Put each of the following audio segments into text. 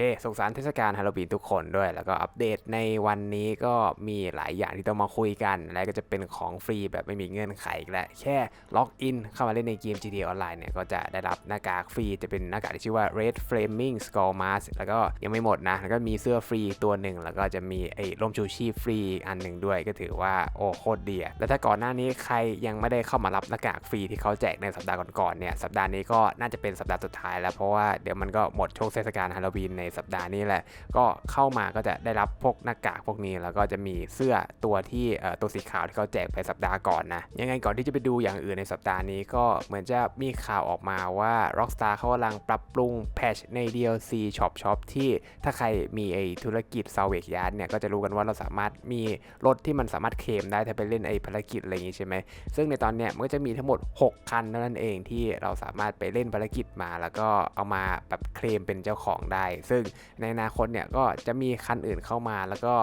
เคสุขสันต์เทศกาลฮาโลวีนทุกคนด้วย แล้วก็อัปเดตในวันนี้ก็มีหลายอย่างที่ต้องมาคุยกัน และก็จะเป็นของฟรีแบบไม่มีเงื่อนไขอีกและแค่ล็อกอินเข้ามาเล่นในเกม GTA Online เนี่ยก็จะได้รับหน้ากากฟรี จะเป็นหน้ากากที่ชื่อว่า Red Flaming Skull Mask แล้วก็ยังไม่หมดนะ แล้วก็มีเสื้อฟรีตัวหนึ่ง แล้วก็จะมีไอ้ร่มชูชีพฟรีอันหนึ่งด้วย ก็ถือว่าโอ้โคตรดีอะแล้วถ้าก่อนหน้านี้ใครยังไม่ได้เข้ามารับหน้ากากฟรีที่เขาแจกในสัปดาห์ก่อนๆเนี่ยสัปดาห์นี้ก็น่าจะเป็นสัปดาห์สุดท้ายแล้วเพราะว่าเดี๋ยวมันก็หมดช่วงเทศกาลฮาโลวีนในสัปดาห์นี้แหละ ก็เข้ามาก็จะได้รับพวกหน้ากากพวกนี้ แล้วก็จะมีเสื้อตัวที่ตัวสีขาวที่เขาแจกไปสัปดาห์ก่อนนะ ยังไงก่อนที่จะไปดูอย่างอื่นในสัปดาห์นี้ก็เหมือนจะมีข่าวออกมาว่า Rockstar เขากำลังปรับปรุงแพชใน DLC Shop Shop ที่ถ้าใครมีไอธุรกิจ Salvage Yard เนี่ยก็จะรู้กันว่าเราสามารถมีรถที่มันสามารถเคลมได้ถ้าไปเล่นไอภารกิจอะไรอย่างงี้ใช่ไหมซึ่งในตอนเนี้ยมันก็จะมีทั้งหมด 6 คันเท่านั้นเองที่เราสามารถไปเล่นภารกิจมา แล้วก็เอามาแบบเคลมเป็นเจ้าของได้ ซึ่งในอนาคตเนี่ยก็จะมีคันอื่นเข้ามา แล้วก็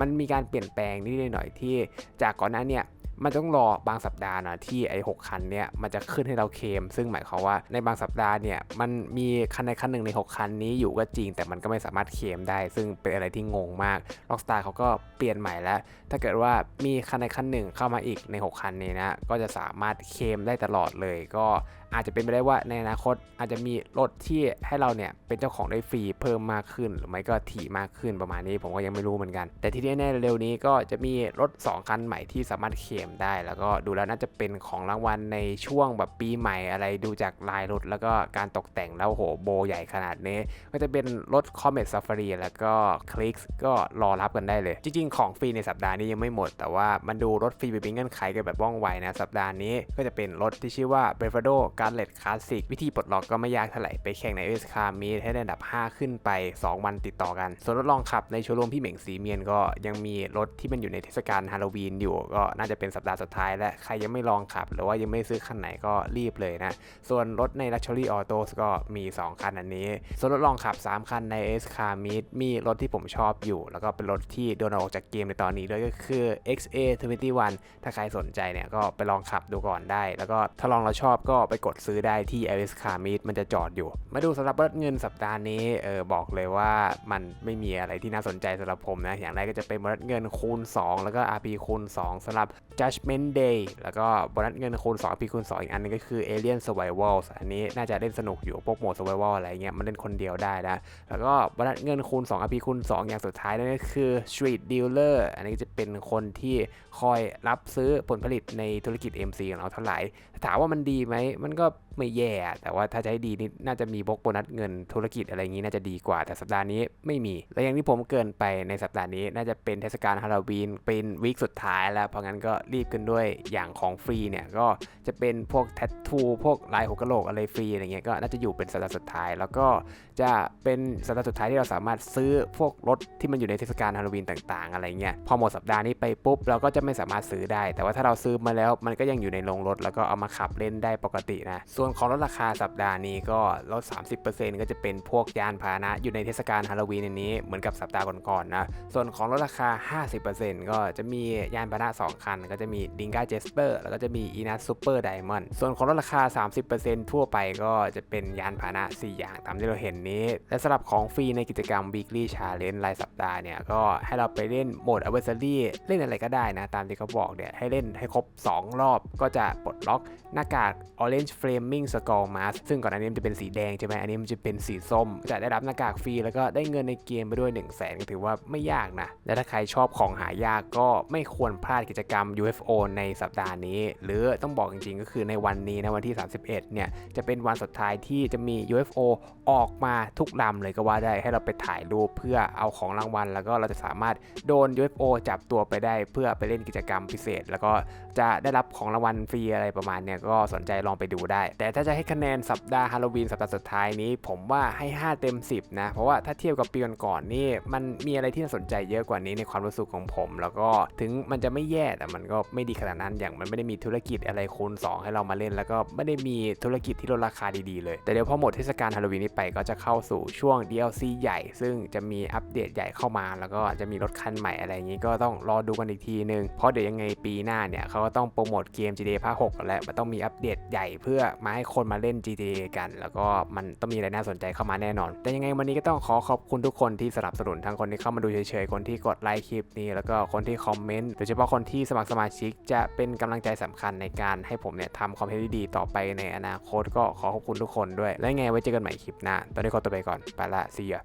มันมีการเปลี่ยนแปลงนิดหน่อยที่จากก่อนหน้าเนี่ยมันต้องรอบางสัปดาห์นะที่ไอ้หกคันเนี่ยมันจะขึ้นให้เราเคม ซึ่งหมายความว่าในบางสัปดาห์เนี่ยมันมีคันในคันหนึ่งใน 6 คันนี้อยู่ก็จริง แต่มันก็ไม่สามารถเคมได้ ซึ่งเป็นอะไรที่งงมาก Rockstar เขาก็เปลี่ยนใหม่แล้ว ถ้าเกิดว่ามีคันในคันหนึ่งเข้ามาอีกใน 6 คันนี้นะก็จะสามารถเคมได้ตลอดเลยก็ อาจจะเป็นไปได้ว่าในอนาคตอาจจะมีรถที่ให้เราเนี่ยเป็นเจ้าของได้ฟรีเพิ่มมากขึ้น หรือไม่ก็ถี่มากขึ้นประมาณนี้ผมก็ยังไม่รู้เหมือนกัน แต่ที่แน่ๆเร็วนี้ก็จะมีรถ 2 คันใหม่ที่สามารถเคลมได้ แล้วก็ดูแล้วน่าจะเป็นของรางวัลในช่วงแบบปีใหม่อะไรดูจากลายรถแล้วก็การตกแต่งแล้วโหโบใหญ่ขนาดนี้ ก็จะเป็นรถ Comet Safari แล้วก็ Clicks ก็รอรับกันได้เลย จริงๆ ของฟรีในสัปดาห์นี้ยังไม่หมด แต่ว่ามันดูรถฟรีแบบมีเงื่อนไขกันแบบว่องไวนะสัปดาห์นี้ก็จะเป็นรถที่ชื่อว่า b r a v a d o Gauntlet Classic วิธีปลดล็อกก็ไม่ยากเท่าไหร่ไปแข่งใน US Car Meet ให้ได้อันดับ 5 ขึ้นไป 2 วันติดต่อกัน ส่วนรถลองขับในโชว์รูมพี่เหม่งสีเมียนก็ยังมีรถที่มันอยู่ในเทศกาลฮาโลวีนอยู่ ก็น่าจะเป็นสัปดาห์สุดท้ายและใครยังไม่ลองขับ หรือว่ายังไม่ซื้อคันไหนก็รีบเลยนะ ส่วนรถใน Luxury Autos ก็มี 2 คันอันนี้ ส่วนรถลองขับ 3 คันใน S Car Meet มีรถที่ผมชอบอยู่ แล้วก็เป็นรถที่โดนอออกจากเกมในตอนนี้ด้วยก็คือ XA21 ถ้าใครสนใจเนี่ยก็ไปลองขับดูก่อนได้ แล้วก็ถ้าลองแล้วชอบก็ไปกดซื้อได้ที่ LS Car Meet มันจะจอดอยู่ มาดูสำหรับรถเงินสัปดาห์นี้เออบอกเลยว่ามันไม่มีอะไรที่น่าสนใจสำหรับผมนะ อย่างแรกก็จะเป็นบนัสเงินคูณ 2 แล้วก็ RP คูณ 2สำหรับ Judgment Day แล้วก็บนัสเงินคูณ 2 RP คูณ 2 อีกอันนึงก็คือ Alien Survival อันนี้น่าจะเล่นสนุกอยู่พวกโหมด Survival อะไรเงี้ยมันเล่นคนเดียวได้นะแล้วก็บนัสเงินคูณ 2 RP คูณ 2 อย่างสุดท้ายนั่นก็คือ Street Dealer อันนี้จะเป็นคนที่คอยรับซื้อผลผลิตในธุรกิจ MC ของเราเท่าไหร่ถามว่ามันดีไหมมันก็ก็ไม่แย่ แต่ว่าถ้าจะให้ดีนี่น่าจะมีบกโบนัสเงินธุรกิจอะไรอย่างนี้น่าจะดีกว่า แต่สัปดาห์นี้ไม่มี และอย่างที่ผมเกินไปในสัปดาห์นี้น่าจะเป็นเทศกาลฮาโลวีนเป็นวีคสุดท้ายแล้ว เพราะงั้นก็รีบกันด้วยอย่างของฟรีเนี่ยก็จะเป็นพวกแทททูพวกลายหัวกะโหลกอะไรฟรีอะไรเงี้ยก็น่าจะอยู่เป็นสัปดาห์สุดท้าย แล้วก็จะเป็นสัปดาห์สุดท้ายที่เราสามารถซื้อพวกรถที่มันอยู่ในเทศกาลฮาโลวีนต่างๆ อะไรเงี้ยพอหมดสัปดาห์นี้ไปปุ๊บเราก็จะไม่สามารถซื้อได้ แต่ว่าถ้าเราซื้อมาแล้วมันก็ยังอยู่ในโรงรถแล้วก็เอามาขับเล่นได้ปกตินะส่วนของลดราคาสัปดาห์นี้ก็ลด 30%ก็จะเป็นพวกยานพาหนะ อยู่ในเทศกาลฮาโลวีนอันนี้เหมือนกับสัปดาห์ก่อนๆนะส่วนของลดราคา 50%ก็จะมียานพาหนะ 2 คัน ก็จะมีดิงกาเจสเปอร์แล้วก็จะมีอีนัสซูเปอร์ไดมอนด์ส่วนของลดราคา 30%ทั่วไปก็จะเป็นยานพาหนะ 4 อย่างตามที่เราเห็นนี้ และสำหรับของฟรีในกิจกรรม weekly challenge รายสัปดาห์เนี่ยก็ให้เราไปเล่นโหมด adversary เล่นอะไรก็ได้นะ ตามที่เขาบอกเนี่ยให้เล่นให้ครบ 2 รอบก็จะปลดล็อกหน้ากาก orange flaming skull mask ซึ่งก่อนอันนี้มันจะเป็นสีแดงใช่ไหมอันนี้มันจะเป็นสีส้ม จะได้รับหน้ากากฟรีแล้วก็ได้เงินในเกมไปด้วย 1 0 0 0 0แสนถือว่าไม่ยากนะ และถ้าใครชอบของหายากก็ไม่ควรพลาดกิจกรรม UFO ในสัปดาห์นี้ หรือต้องบอกจริงๆ ก็คือในวันนี้นะวันที่ 31 เนี่ยจะเป็นวันสุดท้ายที่จะมี UFO ออกมาทุกลำเลยก็ว่าได้ให้เราไปถ่ายรูปเพื่อเอาของรางวัล แล้วก็เราจะสามารถโดน UFO จับตัวไปได้เพื่อไปเล่นกิจกรรมพิเศษ แล้วก็จะได้รับของรางวัลฟรีอะไรประมาณเนี้ยก็สนใจลองไปดูได้ แต่ถ้าจะให้คะแนนสัปดาห์ฮาโลวีนสัปดาห์สุดท้ายนี้ ผมว่าให้ 5 เต็ม 10 นะ เพราะว่าถ้าเทียบกับปีก่อนๆนี่ มันมีอะไรที่น่าสนใจเยอะกว่านี้ในความรู้สึกของผม แล้วก็ถึงมันจะไม่แย่แต่มันก็ไม่ดีขนาดนั้น อย่างมันไม่ได้มีธุรกิจอะไรคูณ2 ให้เรามาเล่น แล้วก็ไม่ได้มีธุรกิจที่ลดราคาดีๆเลย แต่เดี๋ยวพอหมดเทศกาลฮาโลวีนนี้ไปก็จะเข้าสู่ช่วง DLC ใหญ่ ซึ่งจะมีอัปเดตใหญ่เข้ามา แล้วก็จะมีรถคันใหม่อะไรอย่างนี้ก็ต้องรอดูกันอีกทีนึงเพราะเดี๋ยวยังไงปีหน้าเนี่ยเขาก็ต้องโปรโมทเกม GTA ภาค6แล้วมันต้องมีอัปเดตใหญ่เพื่อมาให้คนมาเล่น GTA กัน แล้วก็มันต้องมีอะไรน่าสนใจเข้ามาแน่นอน แต่ยังไงวันนี้ก็ต้องขอขอบคุณทุกคนที่สนับสนุนทั้งคนที่เข้ามาดูเฉยๆ คนที่กดไลค์คลิปนี้ แล้วก็คนที่คอมเมนต์ โดยเฉพาะคนที่สมัครสมาชิกจะเป็นกำลังใจสำคัญในการให้ผมเนี่ยทำคอมเทนต์ที่ดีต่อไปในอนาคตก็ขอขอบคุณทุกคนด้วย และยังไงไว้เจอกันใหม่คลิปหน้า ตอนนี้ขอตัวไปก่อน ไปละ see ya